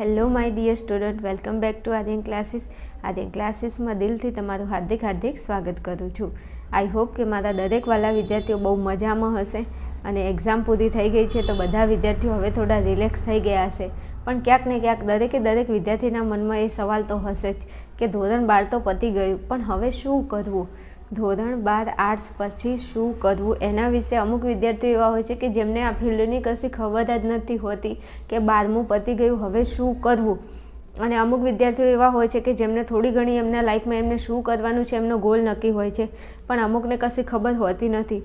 Hello my dear student welcome back to Aryan classes Aryan ક્લાસીસમાં દિલથી તમારું હાર્દિક હાર્દિક સ્વાગત કરું છું. આઈ હોપ કે મારા દરેક વાલા વિદ્યાર્થીઓ બહુ મજામાં હશે અને એક્ઝામ પૂરી થઈ ગઈ છે તો બધા વિદ્યાર્થીઓ હવે થોડા રિલેક્સ થઈ ગયા હશે. પણ ક્યાંક ને ક્યાંક દરેકે દરેક વિદ્યાર્થીના મનમાં એ સવાલ તો હશે જ કે ધોરણ બાર તો પતી ગયું, પણ હવે શું કરવું? ધોરણ બાર આર્ટ્સ પછી શું કરવું? એના વિશે અમુક વિદ્યાર્થીઓ એવા હોય છે કે જેમને આ ફિલ્ડની કશી ખબર જ નથી હોતી કે બારમું પતી ગયું, હવે શું કરવું? અને અમુક વિદ્યાર્થીઓ એવા હોય છે કે જેમને થોડી ઘણી એમના લાઈફમાં એમને શું કરવાનું છે એમનો ગોલ નક્કી હોય છે, પણ અમુકને કશી ખબર હોતી નથી.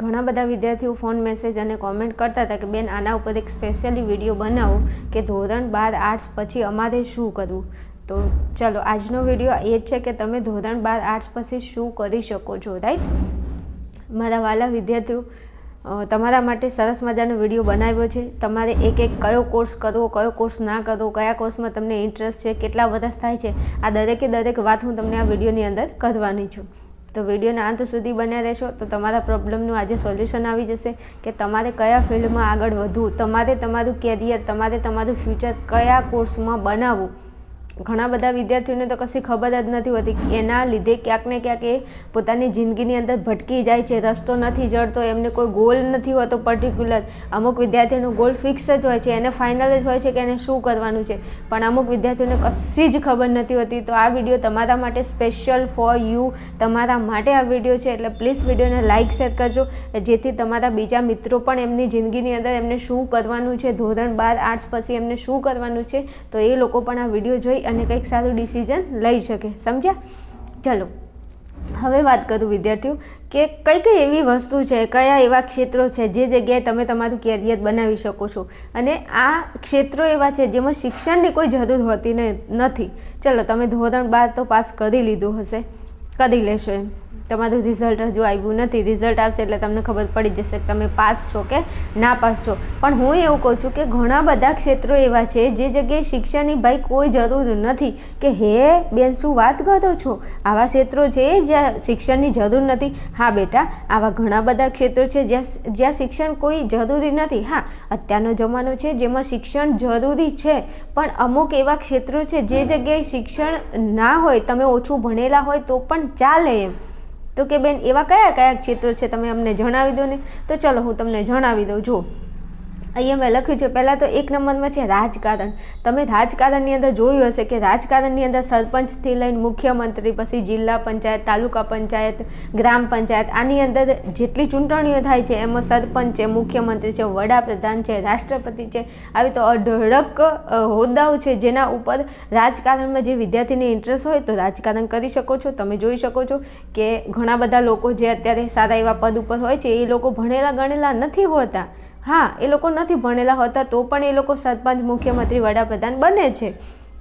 ઘણા બધા વિદ્યાર્થીઓ ફોન, મેસેજ અને કોમેન્ટ કરતા હતા કે, બેન, આના ઉપર એક સ્પેશિયલી વીડિયો બનાવો કે ધોરણ બાર આર્ટ્સ પછી અમારે શું કરવું? તો ચલો, આજનો વીડિયો એ જ છે કે તમે ધોરણ બાર આર્ટ્સ પછી શું કરી શકો છો રાઈટ મારા વાલા વિદ્યાર્થીઓ તમારા માટે સરસ મજાનો વીડિયો બનાવ્યો છે. તમારે એક એક કયો કોર્સ કરવો, કયો કોર્સ ના કરવો, કયા કોર્સમાં તમને ઇન્ટરેસ્ટ છે, કેટલા વર્ષ થાય છે, આ દરેકે દરેક વાત હું તમને આ વિડીયોની અંદર કરવાની છું. તો વિડીયોના અંત સુધી બન્યા રહેશો, તો તમારા પ્રોબ્લેમનું આજે સોલ્યુશન આવી જશે કે તમારે કયા ફિલ્ડમાં આગળ વધવું, તમારે તમારું કેરિયર તમારે તમારું ફ્યુચર કયા કોર્સમાં બનાવવું. ઘણા બધા વિદ્યાર્થીઓને તો કશી ખબર જ નથી હોતી એના લીધે ક્યાંક ને ક્યાંક એ પોતાની જિંદગીની અંદર ભટકી જાય છે, રસ્તો નથી જડતો, એમને કોઈ ગોલ નથી હોતો પર્ટિક્યુલર અમુક વિદ્યાર્થીઓનો ગોલ ફિક્સ જ હોય છે, એને ફાઇનલ જ હોય છે કે એને શું કરવાનું છે. પણ અમુક વિદ્યાર્થીઓને કશી જ ખબર નથી હોતી. તો આ વીડિયો તમારા માટે સ્પેશિયલ ફોર યુ તમારા માટે આ વીડિયો છે, એટલે પ્લીઝ વિડીયોને લાઇક શેર કરજો. જેથી તમારા બીજા મિત્રો પણ એમની જિંદગીની અંદર એમને શું કરવાનું છે, ધોરણ બાર આર્ટ્સ પછી એમને શું કરવાનું છે, તો એ લોકો પણ આ વીડિયો જોઈ અને કંઈક સારું ડિસિઝન લઈ શકે. સમજ્યા? ચલો. હવે વાત કરું વિદ્યાર્થીઓ કે કઈ કઈ એવી વસ્તુ છે, કયા એવા ક્ષેત્રો છે, જે જગ્યાએ તમે તમારું કેરિયર બનાવી શકો છો? અને આ ક્ષેત્રો એવા છે જેમાં શિક્ષણની કોઈ જરૂર હોતી નથી. ચલો, તમે ધોરણ બાર તો પાસ કરી લીધું હશે. કરી લેશો એમ. તમારું રિઝલ્ટ હજુ આવ્યું નથી. રિઝલ્ટ આવશે એટલે તમને ખબર પડી જશે કે તમે પાસ છો કે ના પાસ છો. પણ હું એવું કહું છું કે ઘણા બધા ક્ષેત્રો એવા છે જે જગ્યાએ શિક્ષણની ભાઈ કોઈ જરૂર નથી કે હે બેન શું વાત કરો છો? આવા ક્ષેત્રો છે જ્યાં શિક્ષણની જરૂર નથી. હા બેટા, આવા ઘણા બધા ક્ષેત્રો છે જ્યાં જ્યાં શિક્ષણ કોઈ જરૂરી નથી. હા, અત્યારનો જમાનો છે જેમાં શિક્ષણ જરૂરી છે. પણ અમુક એવા ક્ષેત્રો છે જે જગ્યાએ શિક્ષણ ના હોય, તમે ઓછું ભણેલા હોય તો પણ ચાલે એમ. તો કે બેન, એવા કયા કયા ક્ષેત્રો છે? તમે અમને જણાવી દો ને. તો ચલો, હું તમને જણાવી દઉં. જો અહીંયા મેં લખ્યું છે, પહેલાં તો એક નંબરમાં છે રાજકારણ. તમે રાજકારણની અંદર જોયું હશે કે રાજકારણની અંદર સરપંચથી લઈને મુખ્યમંત્રી, પછી જિલ્લા પંચાયત, તાલુકા પંચાયત, ગ્રામ પંચાયત, આની અંદર જેટલી ચૂંટણીઓ થાય છે, એમાં સરપંચ છે, મુખ્યમંત્રી છે, વડાપ્રધાન છે, રાષ્ટ્રપતિ છે, આવી તો અઢળક હોદ્દાઓ છે જેના ઉપર રાજકારણમાં જે વિદ્યાર્થીને ઇન્ટરેસ્ટ હોય તો રાજકારણ કરી શકો છો. તમે જોઈ શકો છો કે ઘણા બધા લોકો જે અત્યારે સારા એવા પદ ઉપર હોય છે, એ લોકો ભણેલા ગણેલા નથી હોતા. હા, એ લોકો નથી ભણેલા હોતા તો પણ એ લોકો સરપંચ, મુખ્યમંત્રી, વડાપ્રધાન બને છે.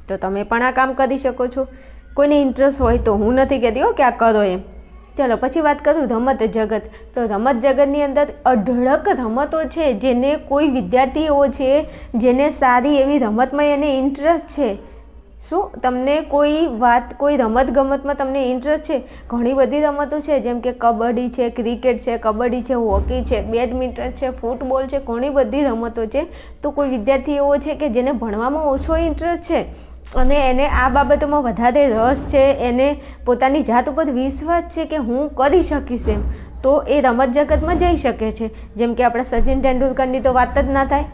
તો તમે પણ આ કામ કરી શકો છો. કોઈને ઇન્ટરેસ્ટ હોય તો હું નથી કહેતી હો કે આ કરો એમ. ચલો, પછી વાત કરું રમત જગત. તો રમત જગતની અંદર અઢળક રમતો છે જેને કોઈ વિદ્યાર્થી એવો છે જેને સારી એવી રમતમાં એને ઇન્ટરેસ્ટ છે. શું તમને કોઈ વાત, કોઈ રમત ગમતમાં તમને ઇન્ટરેસ્ટ છે? ઘણી બધી રમતો છે, જેમ કે કબડ્ડી છે, ક્રિકેટ છે, કબડ્ડી છે, હોકી છે, બેડમિન્ટન છે, ફૂટબોલ છે, ઘણી બધી રમતો છે. તો કોઈ વિદ્યાર્થી એવો છે કે જેને ભણવામાં ઓછો ઇન્ટરેસ્ટ છે? અને એને આ બાબતોમાં વધારે રસ છે? એને પોતાની જાત ઉપર વિશ્વાસ છે કે હું કરી શકીશ એમ? તો એ રમત જગતમાં જઈ શકે છે. જેમ કે આપણા સચિન તેંડુલકરની તો વાત જ ના થાય.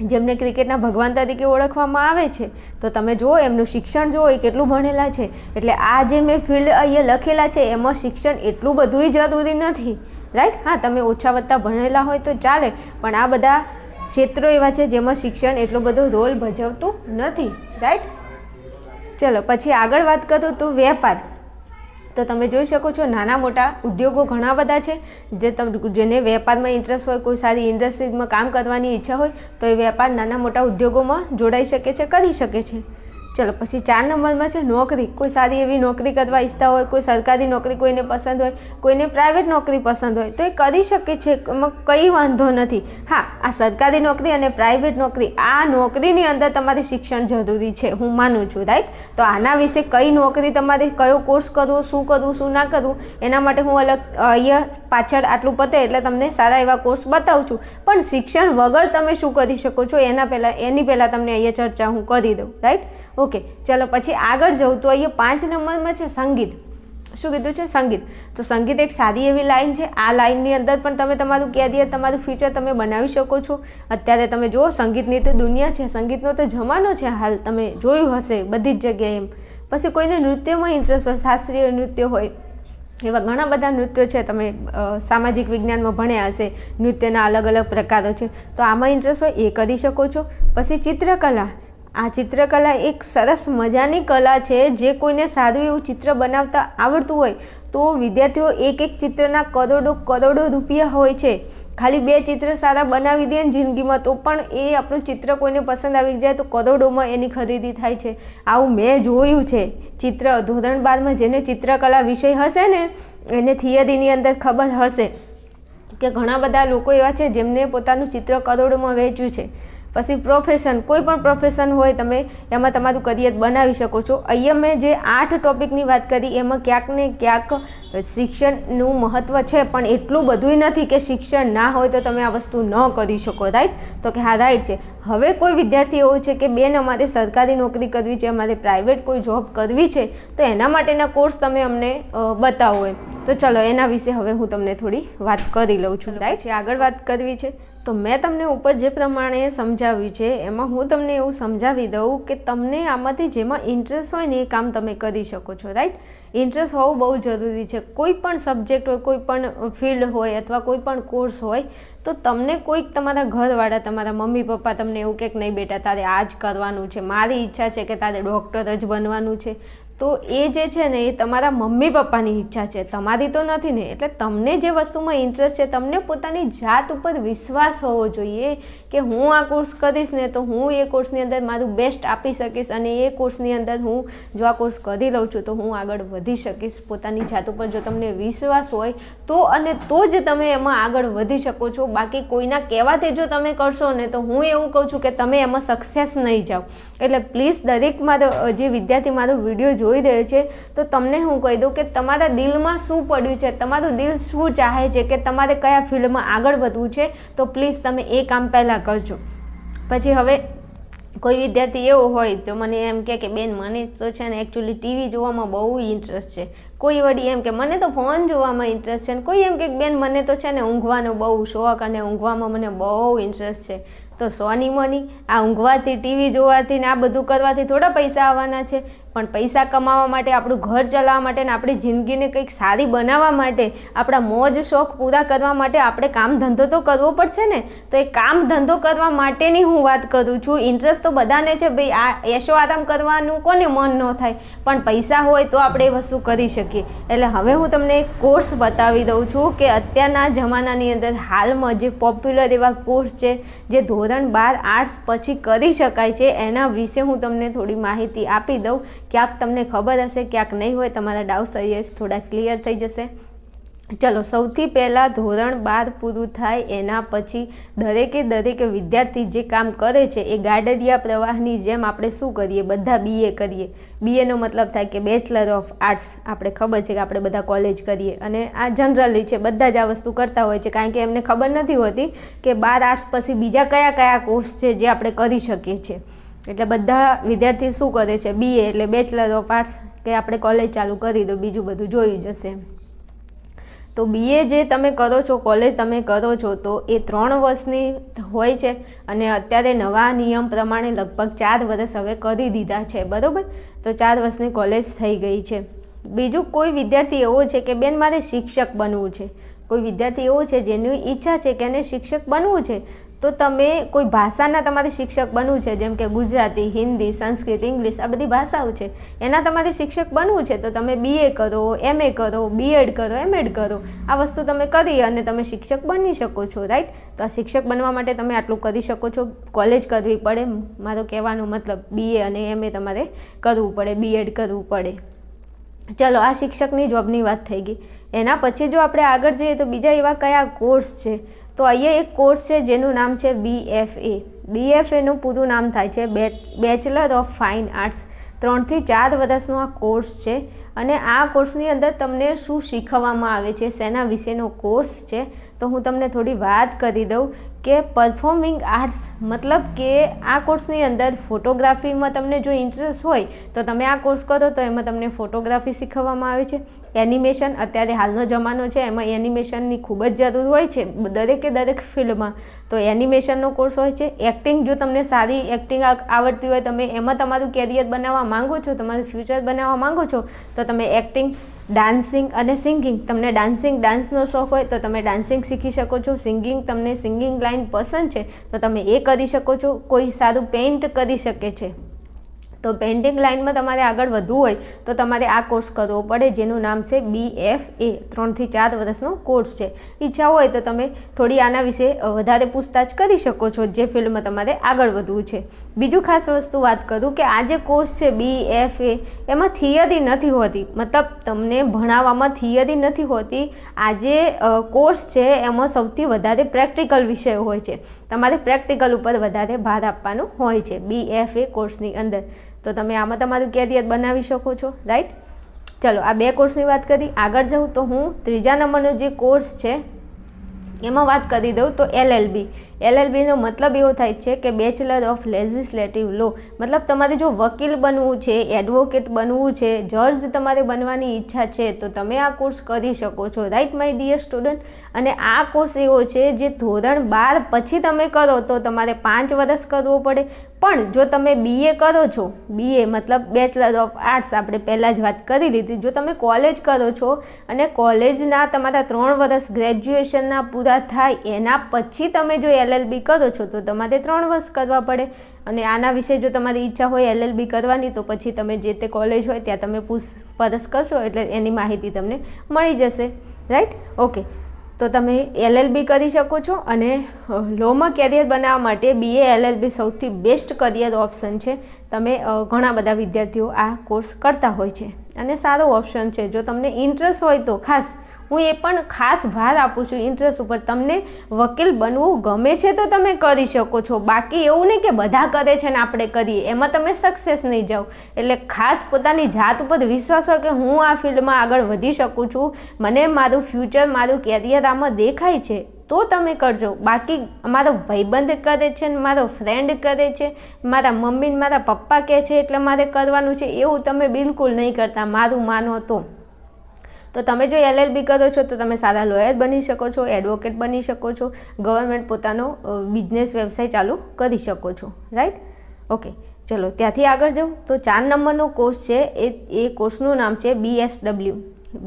જેમને ક્રિકેટના ભગવાન તરીકે ઓળખવામાં આવે છે, તો તમે જુઓ, એમનું શિક્ષણ જુઓ, એ કેટલું ભણેલા છે. એટલે આ જે મેં ફિલ્ડ અહીંયા લખેલા છે, એમાં શિક્ષણ એટલું બધુંય જરૂરી નથી. રાઈટ હા, તમે ઓછા વત્તા ભણેલા હોય તો ચાલે, પણ આ બધા ક્ષેત્રો એવા છે જેમાં શિક્ષણ એટલો બધો રોલ ભજવતું નથી. રાઈટ ચલો, પછી આગળ વાત કરું તો વેપાર. તો તમે જોઈ શકો છો નાના મોટા ઉદ્યોગો ઘણા બધા છે, જે જેને વેપારમાં ઇન્ટરેસ્ટ હોય, કોઈ સારી ઇન્ડસ્ટ્રીઝમાં કામ કરવાની ઈચ્છા હોય, તો એ વેપાર નાના મોટા ઉદ્યોગોમાં જોડાઈ શકે છે, કરી શકે છે. ચલો, પછી ચાર નંબરમાં છે નોકરી, કોઈ સારી એવી નોકરી કરવા ઈચ્છતા હોય, કોઈ સરકારી નોકરી કોઈને પસંદ હોય, કોઈને પ્રાઇવેટ નોકરી પસંદ હોય, તો એ કરી શકે છે કંઈ વાંધો નથી. હા, આ સરકારી નોકરી અને પ્રાઇવેટ નોકરી, આ નોકરીની અંદર તમારે શિક્ષણ જરૂરી છે, હું માનું છું રાઈટ તો આના વિશે કઈ નોકરી તમારે, કયો કોર્સ કરવો, શું કરવું, શું ના કરવું, એના માટે હું અલગ અહીંયા પાછળ આટલું પતે એટલે તમને સારા એવા કોર્સ બતાવું છું. પણ શિક્ષણ વગર તમે શું કરી શકો છો? એના પહેલાં, એની પહેલાં તમને અહીંયા ચર્ચા હું કરી દઉં રાઈટ ઓકે, ચાલો પછી આગળ જવું તો અહીંયા પાંચ નંબરમાં છે સંગીત. શું કીધું છે? સંગીત. તો સંગીત એક સારી એવી લાઇન છે. આ લાઇનની અંદર પણ તમે તમારું કેરિયર, તમારું ફ્યુચર તમે બનાવી શકો છો. અત્યારે તમે જુઓ, સંગીતની તો દુનિયા છે. સંગીતનો તો જમાનો છે હાલ. તમે જોયું હશે બધી જ જગ્યાએ એમ. પછી કોઈને નૃત્યમાં ઇન્ટરેસ્ટ હોય, શાસ્ત્રીય નૃત્ય હોય, એવા ઘણા બધા નૃત્યો છે. તમે સામાજિક વિજ્ઞાનમાં ભણ્યા હશે, નૃત્યના અલગ અલગ પ્રકારો છે. તો આમાં ઇન્ટરેસ્ટ હોય એ કરી શકો છો. પછી ચિત્રકલા. આ ચિત્રકલા એક સરસ મજાની કલા છે. જે કોઈને સારું એવું ચિત્ર બનાવતા આવડતું હોય તો વિદ્યાર્થીઓ એક એક ચિત્રના કરોડો કરોડો રૂપિયા હોય છે. ખાલી બે ચિત્ર સારા બનાવી દે જિંદગીમાં તો પણ એ આપણું ચિત્ર કોઈને પસંદ આવી જાય તો કરોડોમાં એની ખરીદી થાય છે. આવું મેં જોયું છે. ચિત્ર ધોરણ બારમાં જેને ચિત્રકલા વિષય હશે ને, એને થિયરીની અંદર ખબર હશે કે ઘણા બધા લોકો એવા છે જેમને પોતાનું ચિત્ર કરોડોમાં વેચ્યું છે. પછી પ્રોફેશન કોઈ પણ પ્રોફેશન હોય તમે એમાં તમારું કરિયર બનાવી શકો છો. અહીંયા મેં જે આઠ ટોપિકની વાત કરી એમાં ક્યાંક ને ક્યાંક શિક્ષણનું મહત્ત્વ છે પણ એટલું બધું નથી કે શિક્ષણ ના હોય તો તમે આ વસ્તુ ન કરી શકો રાઈટ તો કે હા રાઈટ છે. હવે કોઈ વિદ્યાર્થી એવો છે કે બેન અમારે સરકારી નોકરી કરવી છે અમારે પ્રાઇવેટ કોઈ જોબ કરવી છે તો એના માટેના કોર્સ તમે અમને બતાવો એમ. તો ચલો એના વિશે હવે હું તમને થોડી વાત કરી લઉં છું રાઈટ છે આગળ વાત કરવી છે. તો મેં તમને ઉપર જે પ્રમાણે સમજાવ્યું છે, એમાં હું તમને એવું સમજાવી દઉં કે તમને આમાંથી જેમાં ઇન્ટરેસ્ટ હોય ને એ કામ તમે કરી શકો છો રાઈટ ઇન્ટરેસ્ટ હોવું બહુ જરૂરી છે. કોઈ પણ સબ્જેક્ટ હોય, કોઈ પણ ફિલ્ડ હોય અથવા કોઈ પણ કોર્સ હોય, તો તમને કોઈક તમારા ઘરવાળા, તમારા મમ્મી પપ્પા તમને એવું કંઈક નહીં બેટા, તારે આ જ કરવાનું છે. મારી ઈચ્છા છે કે તારે ડૉક્ટર જ બનવાનું છે. તો એ જે છે ને, એ તમારા મમ્મી પપ્પાની ઈચ્છા છે. તમારી તો નથી ને, એટલે તમને જે વસ્તુમાં ઇન્ટરેસ્ટ છે, તમને પોતાની જાત ઉપર વિશ્વાસ હોવો જોઈએ કે હું આ કોર્સ કરીશ ને, તો હું એ કોર્સની અંદર મારું બેસ્ટ આપી શકીશ અને એ કોર્સની અંદર હું જો આ કોર્સ કરી લઉં છું, તો હું આગળ વધી શકીશ પોતાની જાત ઉપર. જો તમને વિશ્વાસ હોય, તો અને તો જ તમે એમાં આગળ વધી શકો છો. બાકી કોઈના કહેવાથી જો તમે કરશો ને, તો હું એવું કહું છું કે તમે એમાં સક્સેસ નહીં જાઓ. એટલે પ્લીઝ દરેક મારો, જે વિદ્યાર્થી મારો વીડિયો જોઈ રહ્યો છે, તો તમને હું કહી દઉં કે તમારા દિલમાં શું પડ્યું છે, તમારું દિલ શું ચાહે છે કે તમારે કયા ફિલ્ડમાં આગળ વધવું છે, તો પ્લીઝ તમે એ કામ પહેલાં કરજો. પછી હવે કોઈ વિદ્યાર્થી એવો હોય તો મને એમ કહે કે, બેન, મને તો છે ને એકચ્યુઅલી ટીવી જોવામાં બહુ ઇન્ટરેસ્ટ છે. કોઈ વળી એમ કે, મને તો ફોન જોવામાં ઇન્ટરેસ્ટ છે. ને કોઈ એમ કે, બેન, મને તો છે ને ઊંઘવાનો બહુ શોખ અને ઊંઘવામાં મને બહુ ઇન્ટરેસ્ટ છે. તો સોની મની આ ઊંઘવાથી ટીવી જોવાથી ને આ બધું કરવાથી થોડા પૈસા આવવાના છે. પણ પૈસા કમાવા માટે, આપણું ઘર ચલાવવા માટે અને આપણી જિંદગીને કંઈક સારી બનાવવા માટે, આપણા મોજ, શોખ પૂરા કરવા માટે આપણે કામ ધંધો તો કરવો પડશે ને? તો એ કામ ધંધો કરવા માટેની હું વાત કરું છું. ઇન્ટરેસ્ટ તો બધાને છે ભાઈ, આ એશો આરામ કરવાનું કોને મન ન થાય? પણ પૈસા હોય તો આપણે એ વસ્તુ કરી શકીએ. એટલે હવે હું તમને એક કોર્સ બતાવી દઉં છું કે અત્યારના જમાનાની અંદર હાલમાં જે પોપ્યુલર એવા કોર્સ છે, જે ધોરણ બાર આર્ટ્સ પછી કરી શકાય છે, એના વિશે હું તમને થોડી માહિતી આપી દઉં. ક્યાંક તમને ખબર હશે, ક્યાંક નહીં હોય, તમારા ડાઉટ્સ અહીંયા થોડા ક્લિયર થઈ જશે. ચલો, સૌથી પહેલાં ધોરણ બાર પૂરું થાય, એના પછી દરેકે દરેક વિદ્યાર્થી જે કામ કરે છે, એ ગાડરિયા પ્રવાહની જેમ આપણે શું કરીએ? બધા બીએ કરીએ. બીએનો મતલબ થાય કે બેચલર ઓફ આર્ટ્સ આપણે ખબર છે કે આપણે બધા કોલેજ કરીએ. અને આ જનરલી છે, બધા જ આ વસ્તુ કરતા હોય છે, કારણ કે એમને ખબર નથી હોતી કે બાર આર્ટ્સ પછી બીજા કયા કયા કોર્સ છે જે આપણે કરી શકીએ છીએ. એટલે બધા વિદ્યાર્થી શું કરે છે? બીએ એટલે બેચલર ઓફ આર્ટ્સ કે આપણે કોલેજ ચાલુ કરી દો, બીજું બધું જોઈ જશે. તો બીએ જે તમે કરો છો કોલેજ તમે કરો છો, તો એ ત્રણ વર્ષની હોય છે અને અત્યારે નવા નિયમ પ્રમાણે લગભગ ચાર વર્ષ હવે કરી દીધા છે, બરાબર? તો ચાર વર્ષની કોલેજ થઈ ગઈ છે. બીજું કોઈ વિદ્યાર્થી એવો છે કે બેન મારે શિક્ષક બનવું છે. કોઈ વિદ્યાર્થી એવો છે જેની ઈચ્છા છે કે એને શિક્ષક બનવું છે. તો તમે કોઈ ભાષાના તમારે શિક્ષક બનવું છે, જેમ કે ગુજરાતી, હિન્દી, સંસ્કૃત, ઇંગ્લિશ, આ બધી ભાષાઓ છે, એના તમારે શિક્ષક બનવું છે, તો તમે બીએ કરો એમએ કરો બીએડ કરો એમએડ કરો, આ વસ્તુ તમે કરી અને તમે શિક્ષક બની શકો છો રાઈટ તો આ શિક્ષક બનવા માટે તમે આટલું કરી શકો છો કોલેજ કરવી પડે, મારો કહેવાનો મતલબ બીએ અને એમએ તમારે કરવું પડે બીએડ કરવું પડે. ચલો, આ શિક્ષકની જોબની વાત થઈ ગઈ. એના પછી જો આપણે આગળ જઈએ તો બીજા એવા કયા કોર્સ છે? તો અહીંયા એક કોર્સ છે, જેનું નામ છે બીએફએ બીએફએનું પૂરું નામ થાય છે બેચલર ઓફ ફાઇન આર્ટ્સ ત્રણથી ચાર વર્ષનો આ કોર્સ છે અને આ કોર્સની અંદર તમને શું શીખવવામાં આવે છે, શેના વિશેનો કોર્સ છે, તો હું તમને થોડી વાત કરી દઉં કે પરફોર્મિંગ આર્ટ્સ મતલબ કે આ કોર્સની અંદર ફોટોગ્રાફીમાં તમને જો ઇન્ટરેસ્ટ હોય, તો તમે આ કોર્સ કરો તો એમાં તમને ફોટોગ્રાફી શીખવવામાં આવે છે. એનિમેશન અત્યારે હાલનો જમાનો છે, એમાં એનિમેશનની ખૂબ જ જરૂર હોય છે, દરેકે દરેક ફિલ્ડમાં. તો એનિમેશનનો કોર્સ હોય છે એક્ટિંગ જો તમને સારી એક્ટિંગ આવડતી હોય, તમે એમાં તમારું કેરિયર બનાવવા માંગો છો, તમારું ફ્યુચર બનાવવા માંગો છો, તો તમે એક્ટિંગ ડાન્સિંગ અને સિંગિંગ તમને ડાન્સિંગ ડાન્સનો શોખ હોય, તો તમે ડાન્સિંગ શીખી શકો છો. સિંગિંગ તમને સિંગિંગ લાઇન પસંદ છે, તો તમે એ કરી શકો છો. કોઈ સારું પેઇન્ટ કરી શકે છે. તો પેઇન્ટિંગ લાઇનમાં તમારે આગળ વધવું હોય તો તમારે આ કોર્સ કરવો પડે, જેનું નામ છે બી એફ એ ત્રણથી ચાર વર્ષનો કોર્સ છે. ઈચ્છા હોય તો તમે થોડી આના વિશે વધારે પૂછતાછ કરી શકો છો, જે ફિલ્ડમાં તમારે આગળ વધવું છે. બીજું ખાસ વસ્તુ વાત કરું કે આ જે કોર્સ છે બી એફ એ એમાં થિયરી નથી હોતી. મતલબ તમને ભણાવવામાં થિયરી નથી હોતી. આ જે કોર્સ છે, એમાં સૌથી વધારે પ્રેક્ટિકલ વિષય હોય છે. તમારે પ્રેક્ટિકલ ઉપર વધારે ભાર આપવાનો હોય છે બી એફ એ કોર્સની અંદર. તો તમે આમાં તમારું કેરિયર બનાવી શકો છો રાઈટ ચલો, આ બે કોર્સની વાત કરી. આગળ જાઉં તો હું ત્રીજા નંબરનો જે કોર્સ છે, એમાં વાત કરી દઉં તો એલએલબી એલએલબીનો મતલબ એવો થાય છે કે બેચલર ઓફ લેજિસ્લેટિવ લો મતલબ તમારે જો વકીલ બનવું છે એડવોકેટ બનવું છે જજ તમારે બનવાની ઈચ્છા છે, તો તમે આ કોર્સ કરી શકો છો. રાઈટ માય ડિયર સ્ટુડન્ટ અને આ કોર્સ એવો છે જે ધોરણ બાર પછી તમે કરો તો તમારે પાંચ વર્ષ કરવો પડે. પણ જો તમે બીએ કરો છો બીએ મતલબ બેચલર ઓફ આર્ટ્સ આપણે પહેલાં જ વાત કરી લીધી જો તમે કોલેજ કરો છો અને કોલેજના તમારા ત્રણ વર્ષ ગ્રેજ્યુએશનના પૂરા થાય, એના પછી તમે જો એલએલબી કરો છો, તો તમારે ત્રણ વર્ષ કરવા પડે. અને આના વિશે જો તમારી ઈચ્છા હોય એલએલબી કરવાની, તો પછી તમે જે તે કોલેજ હોય ત્યાં તમે પૂછપરછ કરશો, એટલે એની માહિતી તમને મળી જશે. રાઈટ ઓકે તો તમે એલએલબી કરી શકો છો અને લોમાં કેરિયર બનાવવા માટે બીએ એલએલબી સૌથી બેસ્ટ કરિયર ઓપ્શન છે. તમે ઘણા બધા વિદ્યાર્થીઓ આ કોર્સ કરતા હોય છે. અને સારો ઓપ્શન છે. જો તમને ઇન્ટરેસ્ટ હોય તો ખાસ હું એ પણ ખાસ ભાર આપું છું ઇન્ટરેસ્ટ ઉપર. તમને વકીલ બનવું ગમે છે તો તમે કરી શકો છો. બાકી એવું નહીં કે બધા કરે છે ને આપણે કરીએ. એમાં તમે સક્સેસ નહીં જાઓ. એટલે ખાસ પોતાની જાત ઉપર વિશ્વાસ હોય કે હું આ ફિલ્ડમાં આગળ વધી શકું છું. મને મારું ફ્યુચર મારું કેરિયર આમાં દેખાય છે. તો તમે કરજો. બાકી મારો ભાઈબંધ કરે છે ને મારો ફ્રેન્ડ કરે છે, મારા મમ્મી ને મારા પપ્પા કહે છે એટલે મારે કરવાનું છે, એવું તમે બિલકુલ નહીં કરતા, મારું માનો તો. તો તમે જો એલએલબી કરો છો તો તમે સારા લોયર બની શકો છો એડવોકેટ બની શકો છો ગવર્મેન્ટ પોતાનો બિઝનેસ વ્યવસાય ચાલુ કરી શકો છો. રાઈટ ઓકે ચલો, ત્યાંથી આગળ જાઉં. તો ચાર નંબરનો કોર્સ છે, એ એ કોર્સનું નામ છે બીએસડબલ્યુ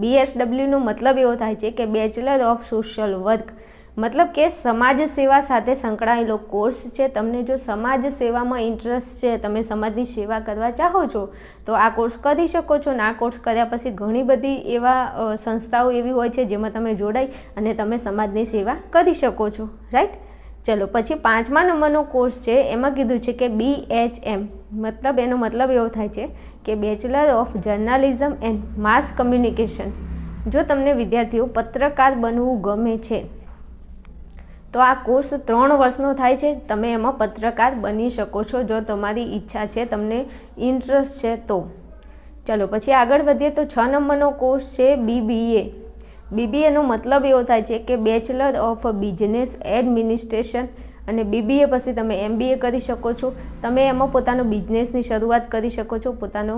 બીએસડબલ્યુનો મતલબ એવો થાય છે કે બેચલર ઓફ સોશિયલ વર્ક મતલબ કે સમાજ સેવા સાથે સંકળાયેલો કોર્સ છે, તમને જો સમાજ સેવામાં ઇન્ટરેસ્ટ છે, તમે સમાજની સેવા કરવા ચાહો છો, તો આ કોર્સ કરી શકો છો. ને આ કોર્સ કર્યા પછી ઘણી બધી એવા સંસ્થાઓ એવી હોય છે જેમાં તમે જોડાઈ અને તમે સમાજની સેવા કરી શકો છો. રાઈટ ચલો, પછી પાંચમા નંબરનો કોર્સ છે, એમાં કીધું છે કે બી એચ એમ મતલબ એનો મતલબ એવો થાય છે કે bachelor of journalism and mass communication જો તમને વિદ્યાર્થીઓ પત્રકાર બનવું ગમે છે તો આ કોર્સ ત્રણ વર્ષનો થાય છે. તમે એમાં પત્રકાર બની શકો છો જો તમારી ઈચ્છા છે, તમને ઇન્ટરેસ્ટ છે તો. ચલો, પછી આગળ વધીએ તો છ નંબરનો કોર્સ છે બીબીએ બીબીએનો મતલબ એવો થાય છે કે બેચલર ઓફ બિઝનેસ એડમિનિસ્ટ્રેશન અને બીબીએ પછી તમે એમબીએ કરી શકો છો. તમે એમાં પોતાનો બિઝનેસની શરૂઆત કરી શકો છો. પોતાનો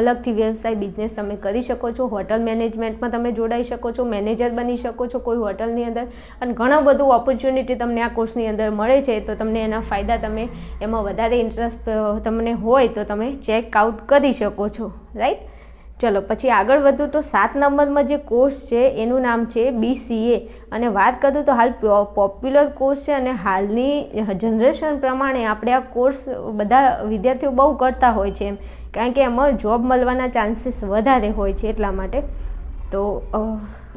અલગથી વ્યવસાય, બિઝનેસ તમે કરી શકો છો. હોટલ મેનેજમેન્ટમાં તમે જોડાઈ શકો છો. મેનેજર બની શકો છો કોઈ હોટલની અંદર. અને ઘણું બધું ઓપોર્ચ્યુનિટી તમને આ કોર્સની અંદર મળે છે. તો તમને એના ફાયદા તમે એમાં વધારે ઇન્ટરેસ્ટ તમને હોય તો તમે ચેક આઉટ કરી શકો છો. રાઈટ ચલો, પછી આગળ વધું તો સાત નંબરમાં જે કોર્સ છે, એનું નામ છે બીસીએ અને વાત કરું તો હાલ પોપ્યુલર કોર્સ છે અને હાલની જનરેશન પ્રમાણે આપણે આ કોર્સ બધા વિદ્યાર્થીઓ બહુ કરતા હોય છે એમ. કારણ કે એમાં જોબ મળવાના ચાન્સીસ વધારે હોય છે એટલા માટે. તો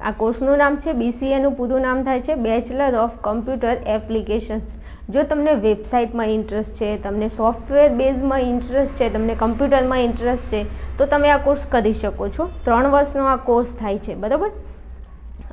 આ કોર્સનું નામ છે બીસીએનું પૂરું નામ થાય છે બેચલર ઓફ કમ્પ્યુટર એપ્લિકેશન્સ જો તમને વેબસાઇટમાં ઇન્ટરેસ્ટ છે, તમને સોફ્ટવેર બેઝમાં ઇન્ટરેસ્ટ છે, તમને કમ્પ્યુટરમાં ઇન્ટરેસ્ટ છે, તો તમે આ કોર્સ કરી શકો છો. ત્રણ વર્ષનો આ કોર્સ થાય છે, બરાબર?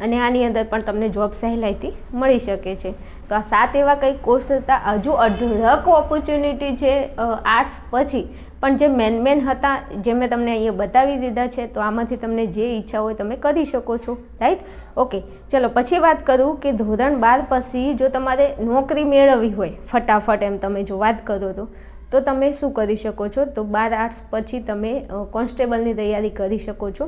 અને આની અંદર પણ તમને જોબ સહેલાઈથી મળી શકે છે. તો આ સાત એવા કંઈક કોર્સ હતા? હજુ અઢળક ઓપોર્ચ્યુનિટી છે આર્ટ્સ પછી. પણ જે મેન મેન હતા, જે મેં તમને અહીંયા બતાવી દીધા છે, તો આમાંથી તમને જે ઈચ્છા હોય તમે કરી શકો છો. રાઈટ ઓકે ચલો, પછી વાત કરું કે ધોરણ બાર પછી જો તમારે નોકરી મેળવવી હોય, ફટાફટ એમ તમે જો વાત કરો તો તો તમે શું કરી શકો છો? તો બાર આર્ટ્સ પછી તમે કોન્સ્ટેબલની તૈયારી કરી શકો છો.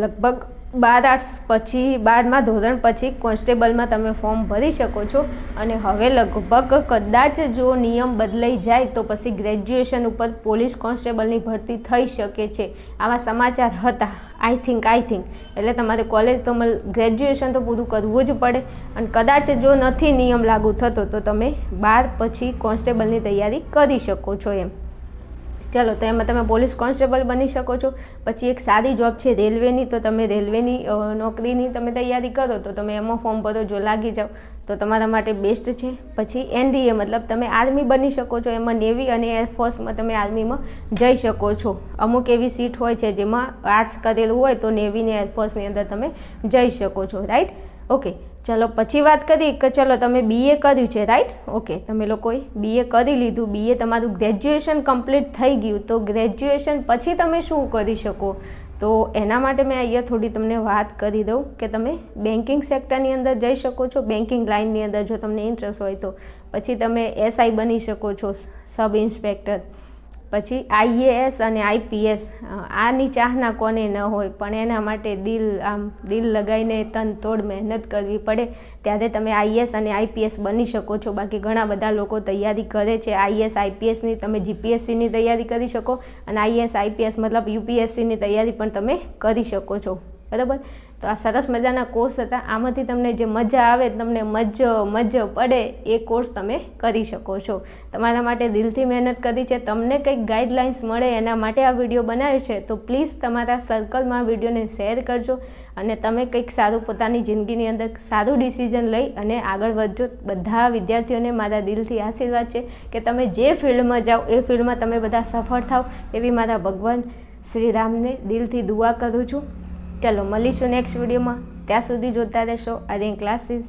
લગભગ બાર આર્ટ્સ પછી, બારમાં ધોરણ પછી કોન્સ્ટેબલમાં તમે ફોર્મ ભરી શકો છો અને હવે લગભગ કદાચ જો નિયમ બદલાઈ જાય તો પછી ગ્રેજ્યુએશન ઉપર પોલીસ કોન્સ્ટેબલની ભરતી થઈ શકે છે. આવા સમાચાર હતા. આઈ થિંક આઈ થિંક એટલે તમારે કોલેજ તો ગ્રેજ્યુએશન તો પૂરું કરવું જ પડે. અને કદાચ જો નથી નિયમ લાગુ થતો તો તમે બાર પછી કોન્સ્ટેબલની તૈયારી કરી શકો છો એમ. ચલો, તો એમાં તમે પોલીસ કોન્સ્ટેબલ બની શકો છો. પછી એક સારી જોબ છે રેલવેની, તો તમે રેલવેની નોકરીની તમે તૈયારી કરો, તો તમે એમાં ફોર્મ ભરો, જો લાગી જાઓ, તો તમારા માટે બેસ્ટ છે. પછી એનડીએ મતલબ તમે આર્મી બની શકો છો, એમાં નેવી અને એરફોર્સમાં તમે આર્મીમાં જઈ શકો છો. અમુક એવી સીટ હોય છે જેમાં આર્ટ્સ કરેલું હોય, તો નેવી ને એરફોર્સની અંદર તમે જઈ શકો છો રાઈટ ઓકે ચલો, પછી વાત કરી કે ચલો, તમે બીએ કર્યું છે રાઈટ ઓકે તમે લોકોએ બીએ કરી લીધું. બીએ તમારું ગ્રેજ્યુએશન કમ્પ્લીટ થઈ ગયું. તો ગ્રેજ્યુએશન પછી તમે શું કરી શકો? તો એના માટે મેં અહીંયા થોડી તમને વાત કરી દઉં કે તમે બેન્કિંગ સેક્ટરની અંદર જઈ શકો છો બેન્કિંગ લાઇનની અંદર જો તમને ઇન્ટરેસ્ટ હોય તો. પછી તમે એસઆઈ બની શકો છો સબ ઇન્સ્પેક્ટર પછી આઈએએસ અને આઈપીએસ આની ચાહના કોને ન હોય, પણ એના માટે દિલ, આમ, દિલ લગાવીને તન તોડ મહેનત કરવી પડે. ત્યારે તમે આઈએસ અને આઈપીએસ બની શકો છો. બાકી ઘણા બધા લોકો તૈયારી કરે છે આઈએસ આઈપીએસની તમે જીપીએસસીની તૈયારી કરી શકો અને આઈએસ આઈપીએસ મતલબ યુપીએસસીની તૈયારી પણ તમે કરી શકો છો. બરાબર? તો આ સરસ મજાના કોર્સ હતા. આમાંથી તમને જે મજા આવે, તમને મજ મજ પડે એ કોર્સ તમે કરી શકો છો. તમારા માટે દિલથી મહેનત કરી છે. તમને કંઈક ગાઈડલાઇન્સ મળે એના માટે આ વીડિયો બનાવ્યો છે, તો પ્લીઝ તમારા સર્કલમાં વિડીયોને શેર કરજો અને તમે કંઈક સારું પોતાની જિંદગીની અંદર સારું ડિસિઝન લઈ અને આગળ વધજો. બધા વિદ્યાર્થીઓને મારા દિલથી આશીર્વાદ છે કે તમે જે ફિલ્ડમાં જાઓ, એ ફિલ્ડમાં તમે બધા સફળ થાઓ એવી મારા ભગવાન શ્રીરામને દિલથી દુઆ કરું છું. ચલો મળીશું નેક્સ્ટ વિડીયોમાં ત્યાં સુધી જોતા રહેશો. આર્યન ક્લાસીસ